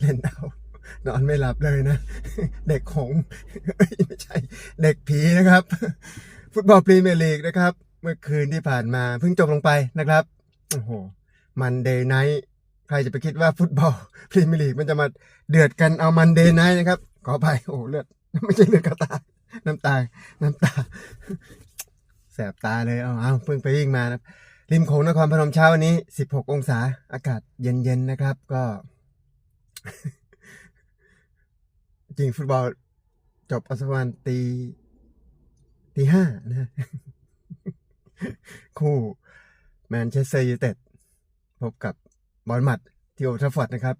เล่นเอานอนไม่หลับเลยนะ เด็กหงส์เอ้ยไม่ใช่ เด็กผีนะครับ ฟุตบอลพรีเมียร์ลีกนะครับ เมื่อคืนที่ผ่านมาเพิ่งจบลงไปนะครับ โอ้โห มันเดย์ไนท์ใครจะไปคิดว่าฟุตบอลพรีเมียร์ลีกมันจะมาเดือดกันเอามันเดย์ไนท์นะครับ ขอไปโอ้โหเลือด ไม่ใช่เลือดกระตา น้ำตา น้ำตา แสบตาเลย เอาเอาเพิ่งไปวิ่งมานะ ริมโขงนครพนมเช้าวันนี้ 16 องศา อากาศเย็นๆนะครับ ก็ จริงฟุตบอลจบประมาณตีตีห้านะคู่แมนเชสเตอร์ยูไนเต็ดพบกับบอลมัดที่โอทราฟฟอร์ดนะครับ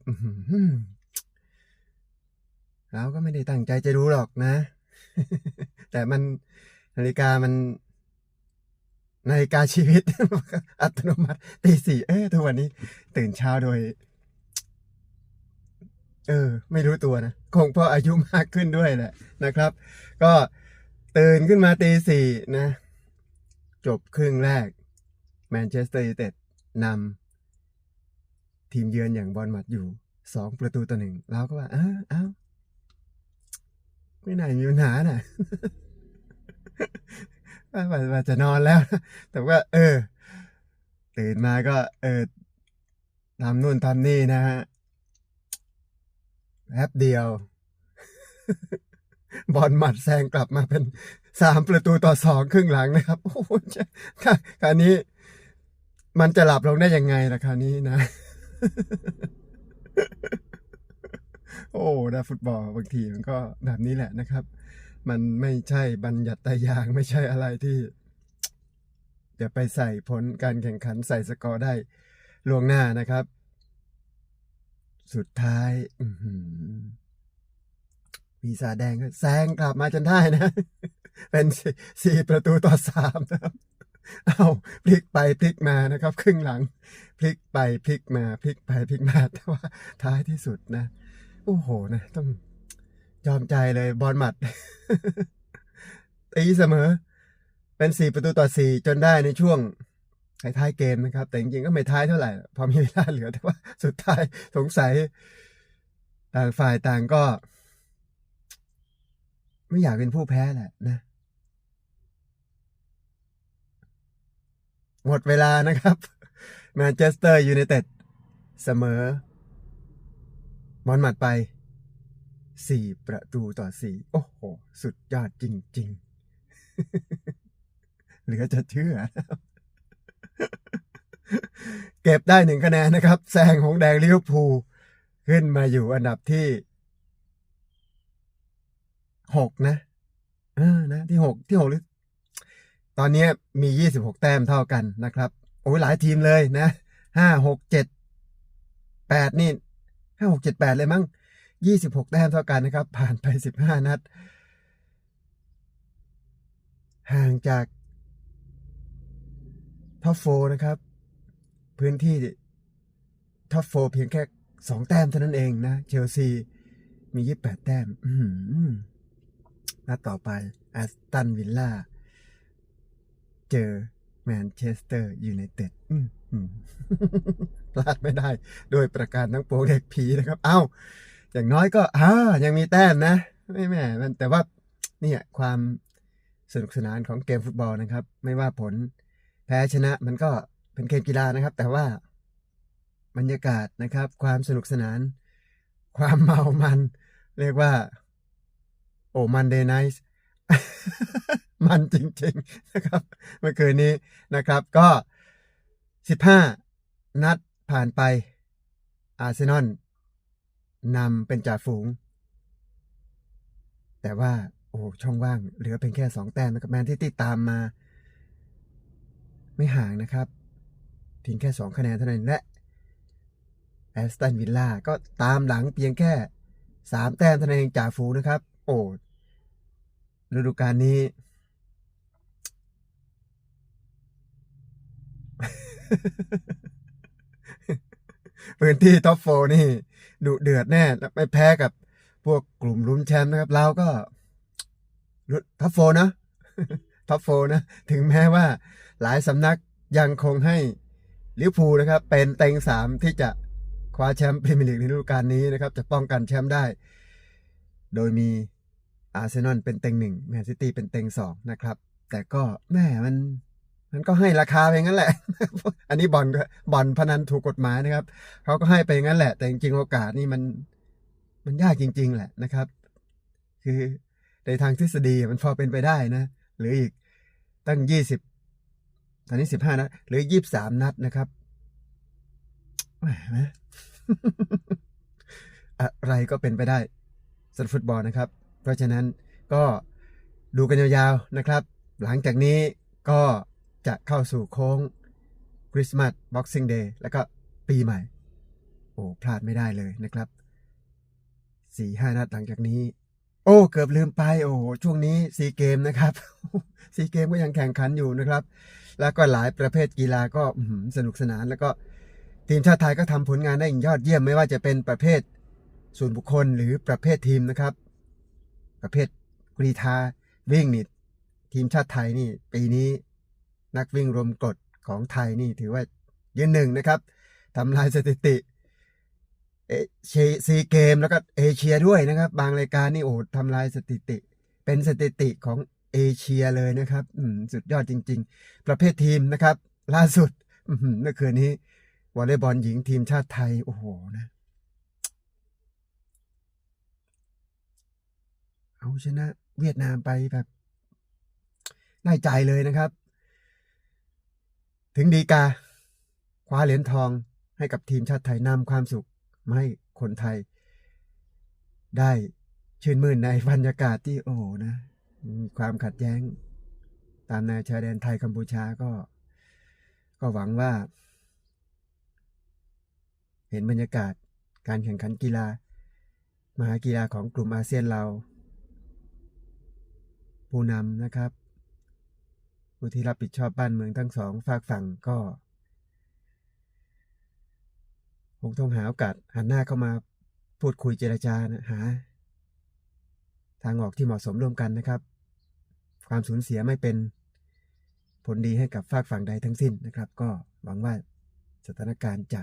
เราก็ไม่ได้ตั้งใจจะดูหรอกนะ แต่มันนาฬิกามัน นาฬิกาชีวิต อัตโนมัติตีสี่เอ้ทุกวันนี้ ตื่นเช้าโดย เออ ไม่รู้ตัวนะ คงเพราะอายุมากขึ้นด้วยแหละนะครับ ก็ตื่นขึ้นมาตีสี่นะ จบครึ่งแรกแมนเชสเตอร์ยูไนเต็ดนำทีมเยือนอย่างบอลหมัดอยู่สองประตูต่อหนึ่งเราก็ว่าเอ้าเอ้าไม่น่ามีปัญหาน่ะ ว่าว่าว่าจะนอนแล้ว แต่ว่า เออ ตื่นมาก็ เออทำนู่นทำนี่นะฮะแป๊บเดียว บอลหมัดแซงกลับมาเป็นสามประตูต่อสองครึ่งหลังนะครับ โอ้โหจะคราวคราวนี้ มันจะหลับลงได้ยังไงล่ะคราวนี้นะ โอ้นะฟุตบอลบางทีมันก็แบบนี้แหละนะครับ มันไม่ใช่บัญญัติยางไม่ใช่อะไรที่จะไปใส่ผลการแข่งขันใส่สกอร์ได้ล่วงหน้านะครับ สุดท้ายอือหือปีศาแดงแซงกลับมาจนได้นะ เป็นสี่สี่ประตูต่อสามนะครับ เอาพลิกไปพลิกมานะครับ ครึ่งหลัง พลิกไปพลิกมา พลิกไปพลิกมาแต่ว่าท้ายที่สุดนะ โอ้โหนะ ต้อง ยอมใจเลยบอลหมัดตีเสมอ เป็นสี่ประตูต่อสี่จนได้ในช่วงท้ายเกมนะครับ แต่จริงๆก็ไม่ท้ายเท่าไหร่ พอมีเวลาเหลือแต่ว่าสุดท้ายสงสัย ต่างฝ่ายต่างก็ ไม่อยากเป็นผู้แพ้แหละนะ หมดเวลานะครับแมนเชสเตอร์ยูไนเต็ดเสมอบอลหมัดไป สี่ประตูต่อสี่โอ้โห สุดยอดจริง ๆ เหลือจะเชื่อ เก็บได้หนึ่งคะแนนนะครับ แซงของแดงลิเวอร์พูลขึ้นมาอยู่อันดับที่หกนะเออนะ ที่หกที่หกหรือตอนนี้มียี่สิบหกแต้มเท่ากันนะครับ โอ้ยหลายทีมเลยนะห้าหกเจ็ดแปดนี่ห้าหกเจ็ดแปดเลยมั้ง ยี่สิบหกแต้มเท่ากันนะครับ ผ่านไปสิบห้านัด ห่างจากท็อปโฟนะครับ พื้นที่ท็อปโฟเพียงแค่สองแต้มเท่านั้นเองนะ เชลซี มียี่แปดแต้มนัดต่อไปแอสตันวิลล่า เจอแมนเชสเตอร์ยูไนเต็ดพลาดไม่ได้ โดยประการทั้งปวงเด็กผีนะครับ เอ้า อย่างน้อยก็อ่ายังมีแต้มนะไม่แม่มันแต่ว่าเนี่ยความสนุกสนานของเกมฟุตบอลนะครับ ไม่ว่าผลแพ้ชนะมันก็เป็นเกมกีฬานะครับ แต่ว่าบรรยากาศนะครับ ความสนุกสนาน ความเมามัน เรียกว่า โอ้มันเดย์ไนท์มันจริง ๆ นะครับ เมื่อคืนนี้นะครับ ก็สิบห้านัดผ่านไปอาร์เซนอล นำเป็นจ่าฝูง แต่ว่าโอ้ช่องว่างเหลือเพียงแค่สองแต้มนะครับแมนที่ติดตามมา ไม่ห่างนะครับเพียงแค่สองคะแนนเท่านั้นและแอสตันวิลล่าก็ตามหลังเพียงแค่สามแต้มเท่านั้นเองจ่าฝูงนะครับ โอ้ฤดูกาลนี้ พื้นที่ท็อปโฟนี่ ดุเดือดแน่ไม่แพ้กับพวกกลุ่มลุ้นแชมป์นะครับเราก็ท็อปโฟนะท็อปโฟนะ ถึงแม้ว่าหลายสำนักยังคงให้ลิเวอร์พูลนะครับ เป็นเต็งสามที่จะคว้าแชมป์พรีเมียร์ลีกในฤดูกาลนี้นะครับ จะป้องกันแชมป์ได้ โดยมีอาร์เซนอลเป็นเต็งหนึ่งแมนซิตี้เป็นเต็งสองนะครับ แต่ก็แม่มัน มันก็ให้ราคาไปงั้นแหละ อันนี้บอลบอลพนันถูกกฎหมายนะครับเขาก็ให้ไปงั้นแหละ แต่จริงๆโอกาสนี่มันมันยากจริง ๆ แหละนะครับ คือในทางทฤษฎีมันพอเป็นไปได้นะ หรืออีกตั้งยี่สิบตอนนี้สิบห้านัดหรือยี่บสามนัดนะครับแหมอะไรก็เป็นไปได้สำหรับฟุตบอลนะครับ เพราะฉะนั้นก็ดูกันยาวๆนะครับ หลังจากนี้ก็ จะเข้าสู่โค้งคริสต์มาสบ็อกซิ่งเดย์แล้วก็ปีใหม่ โอ้พลาดไม่ได้เลยนะครับสี่ห้านัดหลังจากนี้ โอ้เกือบลืมไป โอ้ช่วงนี้ซีเกมนะครับซีเกมก็ยังแข่งขันอยู่นะครับ แล้วก็หลายประเภทกีฬาก็สนุกสนานแล้วก็ทีมชาติไทยก็ทำผลงานได้อย่างยอดเยี่ยมไม่ว่าจะเป็นประเภทส่วนบุคคลหรือประเภททีมนะครับ ประเภทกรีธาวิ่งนี่ทีมชาติไทยนี่ปีนี้ นักวิ่งรวมกฎของไทยนี่ถือว่ายืนหนึ่งนะครับทำลายสถิติเอซีเกมแล้วก็เอเชียด้วยนะครับ บางรายการนี่โอ้ทำลายสถิติ เป็นสถิติของเอเชียเลยนะครับสุดยอดจริง ๆ ประเภททีมนะครับ ล่าสุดเมื่อคืนนี้วอลเลย์บอลหญิงทีมชาติไทย โอ้โหนะ เอาชนะเวียดนามไปแบบได้ใจเลยนะครับ ถึงดีกา คว้าเหรียญทองให้กับทีมชาติไทยนำความสุขมาให้คนไทย ได้ชื่นมื่นในบรรยากาศที่โอ้นะ มีความขัดแย้ง ตามแนวชายแดนไทยกัมพูชาก็ ก็หวังว่า เห็นบรรยากาศการแข่งขันกีฬา มหากีฬาของกลุ่มอาเซียนเรา ผู้นำนะครับ ผู้ที่รับผิดชอบบ้านเมืองทั้งสองฝากฝั่งก็คงต้องหาโอกาสหันหน้าเข้ามาพูดคุยเจรจานะหา ทางออกที่เหมาะสมร่วมกันนะครับ ความสูญเสียไม่เป็นผลดีให้กับฝากฝั่งใดทั้งสิ้นนะครับ ก็หวังว่าสถานการณ์จะ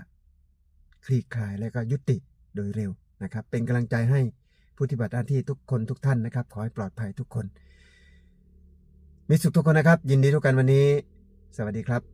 คลี่คลายและก็ยุติโดยเร็วนะครับ เป็นกำลังใจให้ผู้ที่ปฏิบัติหน้าที่ทุกคนทุกท่านนะครับ ขอให้ปลอดภัยทุกคน มีสุขทุกคนนะครับ ยินดีทุกกันวันนี้ สวัสดีครับ